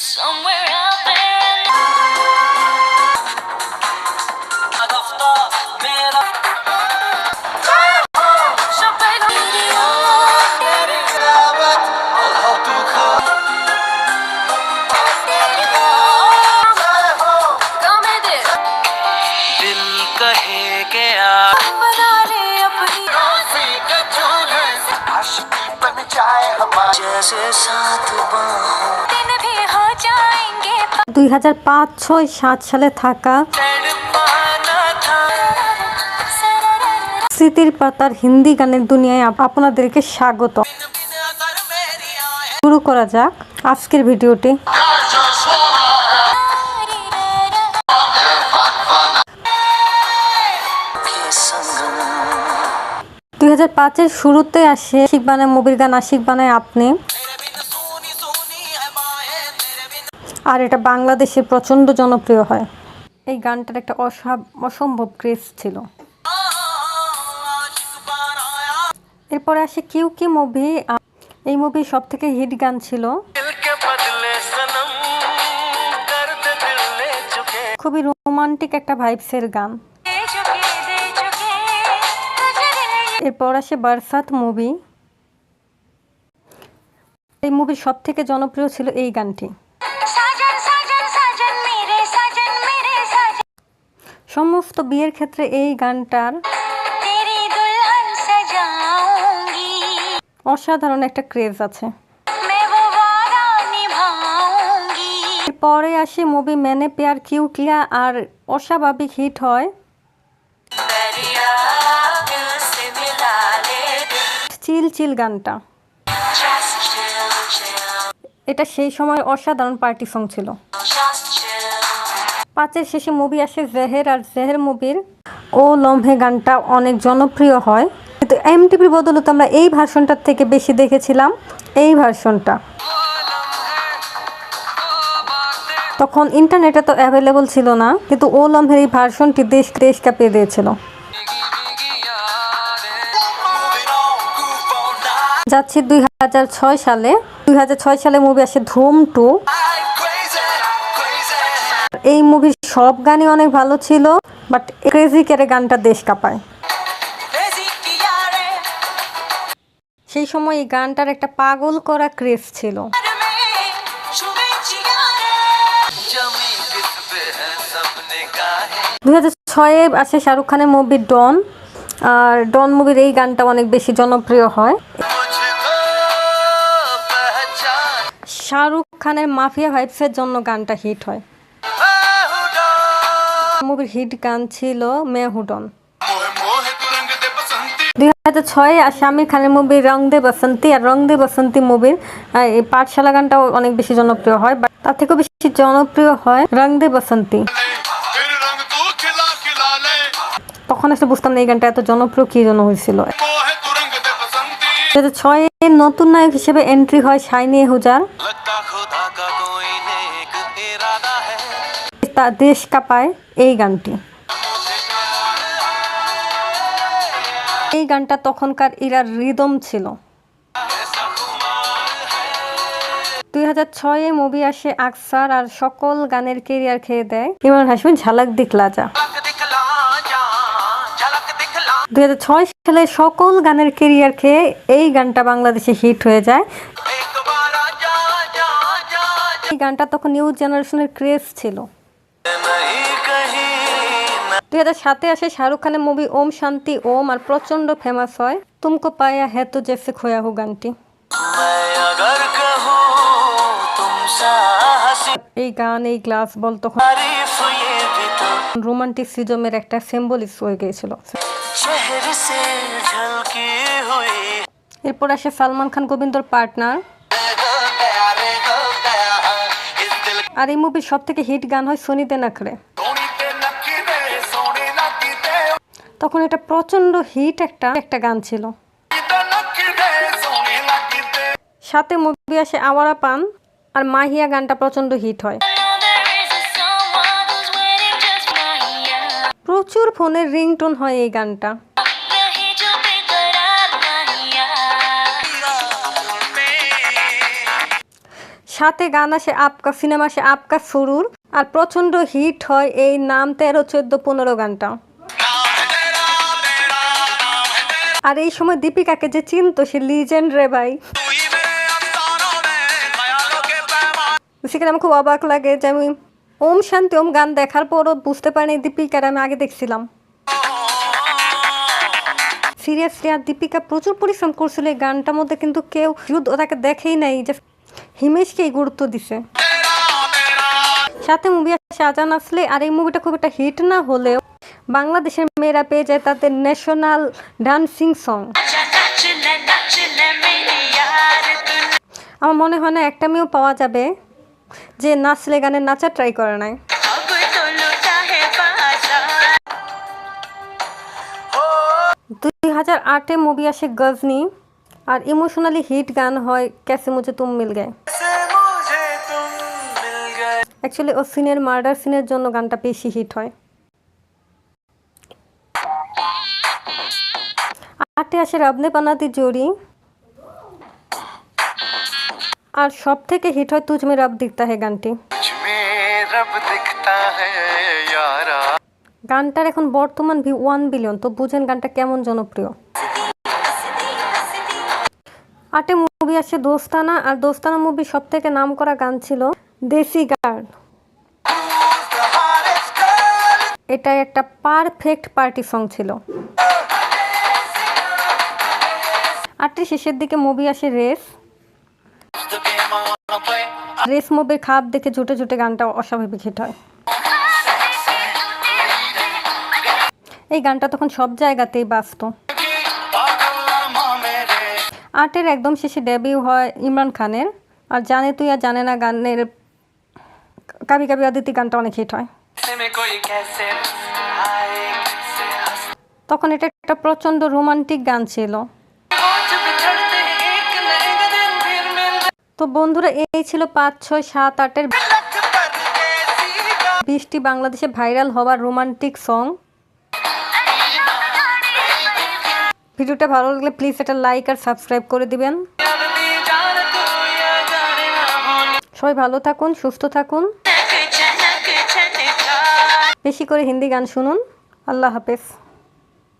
Somewhere দুই হাজার পাঁচ, ছয়, সাত সালে থাকা স্মৃতির পাতার হিন্দি গানের দুনিয়ায় আপনাদেরকে স্বাগত। শুরু করা যাক আজকের ভিডিওটি। দুই হাজার পাঁচের শুরুতে আসে আশিক বানায় মুভির গান আশিক বানায় আপনি। আর এটা বাংলাদেশে প্রচণ্ড জনপ্রিয় হয়। এই গানটার একটা অসম্ভব ক্রেজ ছিল। এরপরে আসে কিউ কি মুভি। এই মুভি সব থেকে হিট গান ছিল। খুবই রোমান্টিক একটা ভাইবসের গান। এরপর আসে বারসাত মুভি। এই মুভির সব থেকে জনপ্রিয় ছিল এই গানটি। সমস্ত বিয়ের ক্ষেত্রে এই গানটার অসাধারণ একটা ক্রেজ আছে। পরে আসে মুভি মেনে পেয়ার কিউটিয়া আর অস্বাভাবিক হিট হয় চিল গানটা। এটা সেই সময় অসাধারণ পার্টি সং ছিল। পাঁচের শেষে মুভি আসে জেহের, আর জেহের মুভির ও লম্হে গানটা অনেক জনপ্রিয় হয়। কিন্তু এমটিভির বদলে তো আমরা এই ভার্সনটার থেকে বেশি দেখেছিলাম, এই ভার্সনটা। তখন ইন্টারনেটে তো অ্যাভেলেবল ছিল না, কিন্তু ও লম্হের এই ভার্সনটি দেশ দেশ কাঁপিয়ে দিয়েছিল। যাচ্ছি দুই হাজার ছয় সালে। দুই হাজার ছয় সালে মুভি আসে ধুম টু। এই মুভির সব গানই অনেক ভালো ছিল বাট ক্রেজি কেরে গানটা দেশ কাঁপায়। সেই সময় এই গানটার একটা পাগল করা ক্রেজ ছিল। দু হাজার ছয়ে আসে শাহরুখ খানের মুভি ডন আর ডন মুভির এই গানটা অনেক বেশি জনপ্রিয় হয়। শাহরুখ খানের মাফিয়া ভাইবসের জন্য গানটা হিট হয়। মুভির হিট গান ছিল মেহুডন দুই হাজার ছয় আর শামির খানের মুভি রং দে বসন্তী, আর রং দে বসন্তী মুভির এই পাঠশালা গানটাও অনেক বেশি জনপ্রিয় হয় বাট তার থেকেও বেশি জনপ্রিয় হয় রং দে বসন্তী। তখন আসলে বুঝতাম না এই গানটা এত জনপ্রিয় কী জন্য হয়েছিল। হাজার ছয়ে নতুন নায়ক হিসেবে এন্ট্রি হয় শাইনি হুজার দেশ কাঁপায় এই গানটি। এই গানটা তখনকার ইরার রিদম ছিল। দুই হাজার ছয়ে মুভি আসে আকসার আর সকল গানের কেরিয়ার খেয়ে দেয় ইমরান হাসমি ঝালাক দিকলাজা দু হাজার ছয় সালে সকল গানের কেরিয়ার খেয়ে এই গানটা বাংলাদেশে হিট হয়ে যায়। এই গানটা তখন নিউ জেনারেশনের ক্রেজ ছিল। দুই হাজার সাতে আসে শাহরুখ খানের মুভি ওম শান্তি ওম আর প্রচণ্ড ফেমাস হয়। তুমকো পায়া হ্যাঁ তো জেসে খোয়া হো গানটি। এই গান, এই গ্লাস বল তখন রোমান্টিক সিজমের একটা সিম্বলিস হয়ে গিয়েছিল। এরপর আসে সালমান খান, গোবিন্দর পার্টনার আর এই মুভির সব থেকে হিট গান হয় সোনিতে নাকড়ে। তখন এটা প্রচণ্ড হিট একটা একটা গান ছিল। সাথে মুভি আসে আওয়ারা পান। আর মাহিয়া গানটা প্রচণ্ড হিট হয়। প্রচুর ফোনের রিংটোন হয় এই গানটা। সাথে গান আসে আপকা, সিনেমা আসে আপকা সুরুর আর প্রচণ্ড হিট হয় এই নাম তেরো, চোদ্দ, পনেরো গানটা। আর এই সময় দীপিকাকে যে চিনত সে লিজেন্ড রে ভাই। সেখানে আমার খুব অবাক লাগে যে আমি ওম শান্তি, ওম গান দেখার পরও বুঝতে পারিনি দীপিকার, আমি আগে দেখছিলাম। সিরিয়াসলি আর দীপিকা প্রচুর পরিশ্রম করছিল এই গানটার মধ্যে, কিন্তু কেউ তাকে দেখেই নাই, যে হিমেশকে এই গুরুত্ব দিছে। সাথে মুভি শাহজাহান আসলে, আর এই মুভিটা খুব একটা হিট না হলেও বাংলাদেশের মেয়েরা পেয়ে যায় তাদের ন্যাশনাল ডান্সিং সং আমার মনে হয় না, একটা মেয়েও পাওয়া যাবে। যে নাচলে গানের নাচা ট্রাই করে নাই। দুই হাজার আটে মুভি আসে গজনি, আর ইমোশনালি হিট গান হয় ক্যাসে মুঝে তুম মিল গায়। অ্যাকচুয়ালি ও সিনের মার্ডার সিনের জন্য গানটা বেশি হিট হয়। আটে আসে রাবনে বানাতি জোড়ি আর সব থেকে হিট হয় তুজমে রব দিখতা হে গানটি। গানটার এখন বর্তমান ভি ওয়ান বিলিয়ন তো বুঝেন গানটা কেমন জনপ্রিয়। আটে মুভি আসে দোস্তানা আর দোস্তানা মুভি সব থেকে নাম করা গান ছিল দেশি গার্ড এটা একটা পারফেক্ট পার্টি সং ছিল। আটটি শেষের দিকে মুভি আসে রেস। রেস খাপ দেখে ছোটে ছোটে গানটা অস্বাভাবিক হিট হয়। এই গানটা তখন সব জায়গাতেই বাজত। আর্টের একদম শেষে ডেবিউ হয় ইমরান খানের। আর জানে তুই আর জানে না গানের কাবি কাবি অদিতি গানটা অনেক হিট হয়। তখন এটা একটা প্রচণ্ড রোমান্টিক গান ছিল। তো বন্ধুরা, এই ছিল পাঁচ, ছয়, সাত, আটের বৃষ্টি বাংলাদেশে ভাইরাল হওয়ার রোমান্টিক সং ভিডিওটা ভালো লাগলে প্লিজ এটা লাইক আর সাবস্ক্রাইব করে দিবেন। সবাই ভালো থাকুন, সুস্থ থাকুন। বেশি করে হিন্দি গান শুনুন। আল্লাহ হাফেজ।